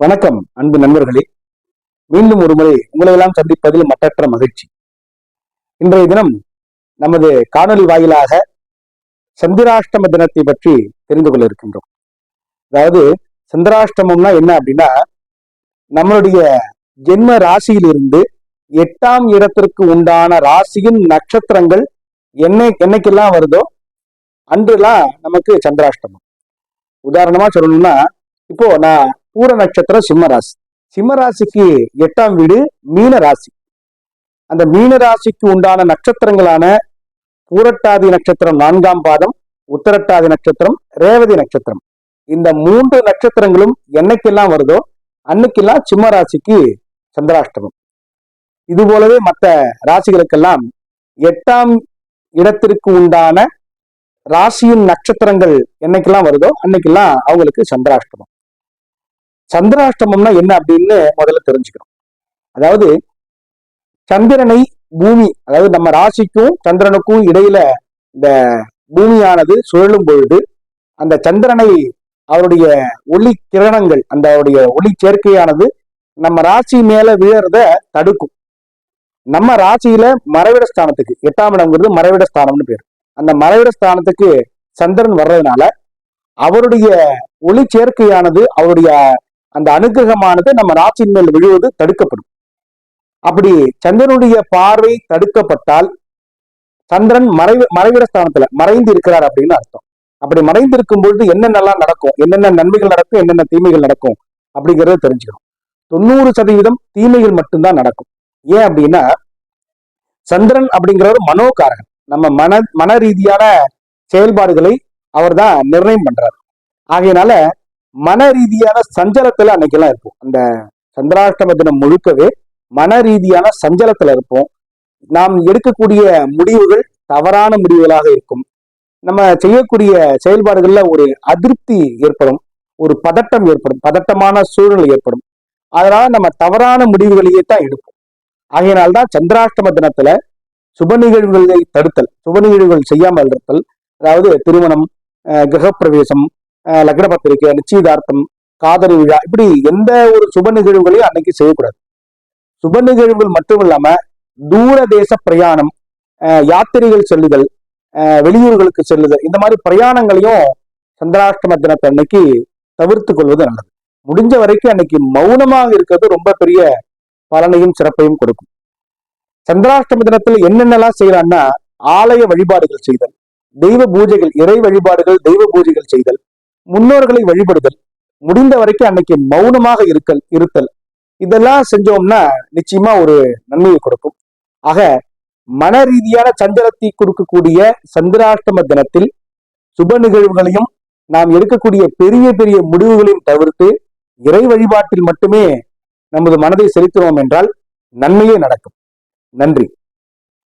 வணக்கம் அன்பு நண்பர்களே. மீண்டும் ஒரு முறை சந்திப்பதில் மற்றற்ற மகிழ்ச்சி. இன்றைய தினம் நமது காணொலி வாயிலாக சந்திராஷ்டம தினத்தை பற்றி தெரிந்து கொள்ள இருக்கின்றோம். அதாவது சந்திராஷ்டமம்னா என்ன அப்படின்னா நம்மளுடைய ஜென்ம ராசியிலிருந்து எட்டாம் இடத்திற்கு உண்டான ராசியின் நட்சத்திரங்கள் என்ன என்னைக்கெல்லாம் வருதோ அன்றுலாம் நமக்கு சந்திராஷ்டமம். உதாரணமா சொல்லணும்னா இப்போ நான் பூர நட்சத்திரம் சிம்ம ராசி சிம்ம ராசிக்கு எட்டாம் வீடு மீன ராசி அந்த மீன ராசிக்கு உண்டான நட்சத்திரங்களான பூரட்டாதி நட்சத்திரம் நான்காம் பாதம் உத்தரட்டாதி நட்சத்திரம் ரேவதி நட்சத்திரம். இந்த மூன்று நட்சத்திரங்களும் என்னைக்கெல்லாம் வருதோ அன்னைக்கெல்லாம் சிம்ம ராசிக்கு சந்திராஷ்டமம். இது போலவே மற்ற ராசிகளுக்கெல்லாம் எட்டாம் இடத்திற்கு உண்டான ராசியின் நட்சத்திரங்கள் என்னைக்கெல்லாம் வருதோ அன்னைக்கெல்லாம் அவங்களுக்கு சந்திராஷ்டமம். சந்திராஷ்டமம்னா என்ன அப்படின்னு முதல்ல தெரிஞ்சுக்கணும். அதாவது சந்திரனை பூமி அதாவது நம்ம ராசிக்கும் சந்திரனுக்கும் இடையில இந்த பூமியானது சுழலும் பொழுது அந்த சந்திரனை அவருடைய ஒளி கிரணங்கள் அந்த அவருடைய ஒளி சேர்க்கையானது நம்ம ராசி மேல விழறத தடுக்கும். நம்ம ராசியில மறைவிட ஸ்தானத்துக்கு எட்டாம் இடம்ங்கிறது மறைவிட ஸ்தானம்னு பேர். அந்த மறைவிட ஸ்தானத்துக்கு சந்திரன் வர்றதுனால அவருடைய ஒளி சேர்க்கையானது அவருடைய அந்த அனுகிரகமானது நம்ம ராசியின் மேல் விழுவது தடுக்கப்படும். அப்படி சந்திரனுடைய பார்வை தடுக்கப்பட்டால் சந்திரன் மறைவு மறைவிட ஸ்தானத்துல மறைந்து இருக்கிறார் அப்படின்னு அர்த்தம். அப்படி மறைந்து இருக்கும் பொழுது என்னென்னலாம் நடக்கும்? என்னென்ன நன்மைகள் நடக்கும்? என்னென்ன தீமைகள் நடக்கும்? அப்படிங்கிறத தெரிஞ்சுக்கணும். தொண்ணூறு சதவீதம் தீமைகள் மட்டும்தான் நடக்கும். ஏன் அப்படின்னா சந்திரன் அப்படிங்கிறவர் மனோகாரகன். நம்ம மன மன ரீதியான செயல்பாடுகளை அவர் தான் நிர்ணயம் பண்றாரு. ஆகையினால மன ரீதியான சஞ்சலத்துல அன்னைக்கெல்லாம் இருப்போம். அந்த சந்திராஷ்டம தினம் முழுக்கவே மன ரீதியான சஞ்சலத்துல இருப்போம். நாம் எடுக்கக்கூடிய முடிவுகள் தவறான முடிவுகளாக இருக்கும். நம்ம செய்யக்கூடிய செயல்பாடுகள்ல ஒரு அதிருப்தி ஏற்படும். ஒரு பதட்டம் ஏற்படும். பதட்டமான சூழ்நிலை ஏற்படும். அதனால நம்ம தவறான முடிவுகளையே தான் எடுப்போம். ஆகையினால்தான் சந்திராஷ்டம தினத்துல சுப நிகழ்வுகளை தடுத்தல் சுப நிகழ்வுகள் செய்யாமல் இருத்தல் அதாவது திருமணம் கிரகப்பிரவேசம் லக்ன பத்திரிகை நிச்சயதார்த்தம் காதல் விழா இப்படி எந்த ஒரு சுப நிகழ்வுகளையும் அன்னைக்கு செய்யக்கூடாது. சுப நிகழ்வுகள் மட்டும் இல்லாம தூர தேச பிரயாணம் யாத்திரைகள் செல்லுதல் வெளியூர்களுக்கு செல்லுதல் இந்த மாதிரி பிரயாணங்களையும் சந்திராஷ்டம தினத்தை அன்னைக்கு தவிர்த்து கொள்வது நல்லது. முடிஞ்ச வரைக்கும் அன்னைக்கு மௌனமாக இருக்கிறது ரொம்ப பெரிய பலனையும் சிறப்பையும் கொடுக்கும். சந்திராஷ்டம தினத்துல என்னென்னலாம் செய்யலாம்னா ஆலய வழிபாடுகள் செய்தல் தெய்வ பூஜைகள் இறை வழிபாடுகள் தெய்வ பூஜைகள் செய்தல் முன்னோர்களை வழிபடுதல் முடிந்த வரைக்கும் அன்னைக்கு மௌனமாக இருக்கல் இருத்தல். இதெல்லாம் செஞ்சோம்னா நிச்சயமா ஒரு நன்மையை கொடுக்கும். ஆக மன ரீதியான சஞ்சலத்தை கொடுக்கக்கூடிய சந்திராஷ்டம தினத்தில் சுப நிகழ்வுகளையும் நாம் எடுக்கக்கூடிய பெரிய பெரிய முடிவுகளையும் தவிர்த்து இறை வழிபாட்டில் மட்டுமே நமது மனதை செலுத்தினோம் என்றால் நன்மையே நடக்கும். நன்றி.